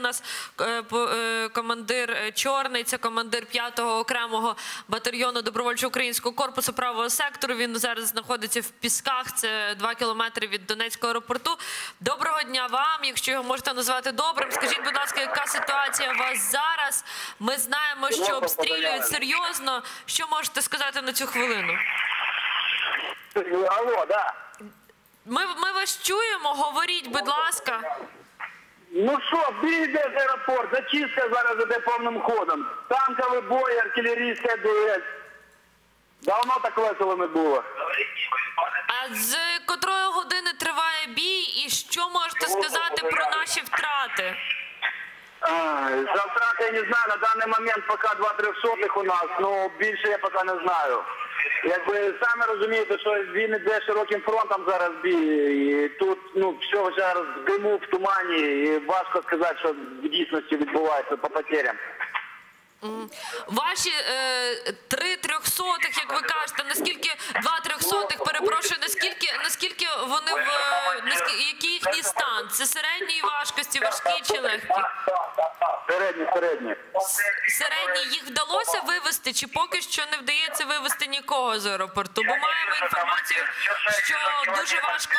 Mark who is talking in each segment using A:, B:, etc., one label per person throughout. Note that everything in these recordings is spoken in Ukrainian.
A: нас е, е, командир е, Чорний, це командир 5-го окремого батальйону добровольчого українського корпусу правого сектору. Він зараз знаходиться в Пісках, це 2 кілометри від Донецького аеропорту. Доброго дня вам, якщо його можете назвати добрим. Скажіть, будь ласка, яка ситуація у вас зараз? Ми знаємо, що обстрілюють серйозно. Що можете сказати на цю хвилину?
B: Алло, да.
A: Ми, ми вас чуємо. Говоріть, будь ласка.
B: Ну що, біде з аеропорт, зачистка зараз іде повним ходом. Танковий бой, артилерійська дуель. Давно так весело не було.
A: А з котрої години триває бій, і що можете сказати про наші втрати?
B: Ай, Завтра я не знаю, на даний момент поки два трьохсотих у нас, ну більше я поки не знаю. Якби саме розумієте, що він іде широким фронтом зараз бій, і тут ну все зараз в диму, в тумані, і важко сказати, що в дійсності відбувається по потерям.
A: Ваші е, три трьохсотих, як ви кажете, наскільки два трьохсотих, Це середньої важкості, важкі чи легкі?
B: Середні, середні.
A: Середній їх вдалося вивести, чи поки що не вдається вивести нікого з аеропорту? Бо маємо інформацію, що дуже важко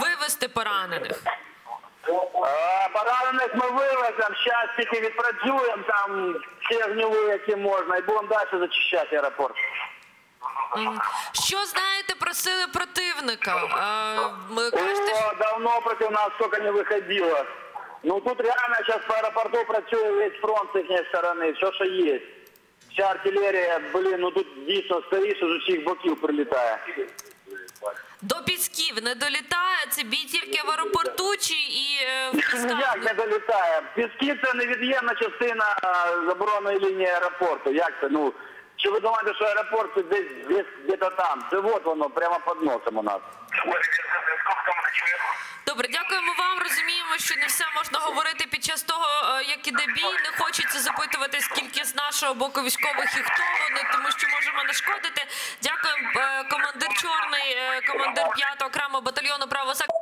A: вивести поранених.
B: Поранених ми вивеземо, зараз тільки відпрацюємо там всі гнили, які можна, і будемо далі зачищати аеропорт.
A: Що знаєте про сили противника? Е, кажете, що
B: давно проти нас столько не виходило. Ну тут реально зараз по аеропорту працює весь фронт з їхньої сторони, все, що є. Вся артилерія, блін, ну тут дійсно скоріше з усіх боків прилітає.
A: до Пісків не долітає, це бій тільки в аеропорту чи і е, в
B: Ну
A: Пісках?
B: як не долітає? Піски це невід'ємна частина а, заборонної лінії аеропорту. Як це? Ну, чи ви думаєте, що аеропорт десь, десь там? Це от воно, прямо під носом у нас.
A: Добре, дякуємо вам. Розуміємо, що не все можна говорити під час того, е, як іде бій. Не хочеться запитувати, скільки з нашого боку військових і хто вони, тому що можемо нашкодити. Дякуємо, е, командир Чорний, е, командир 5-го окремого батальйону правого сектору.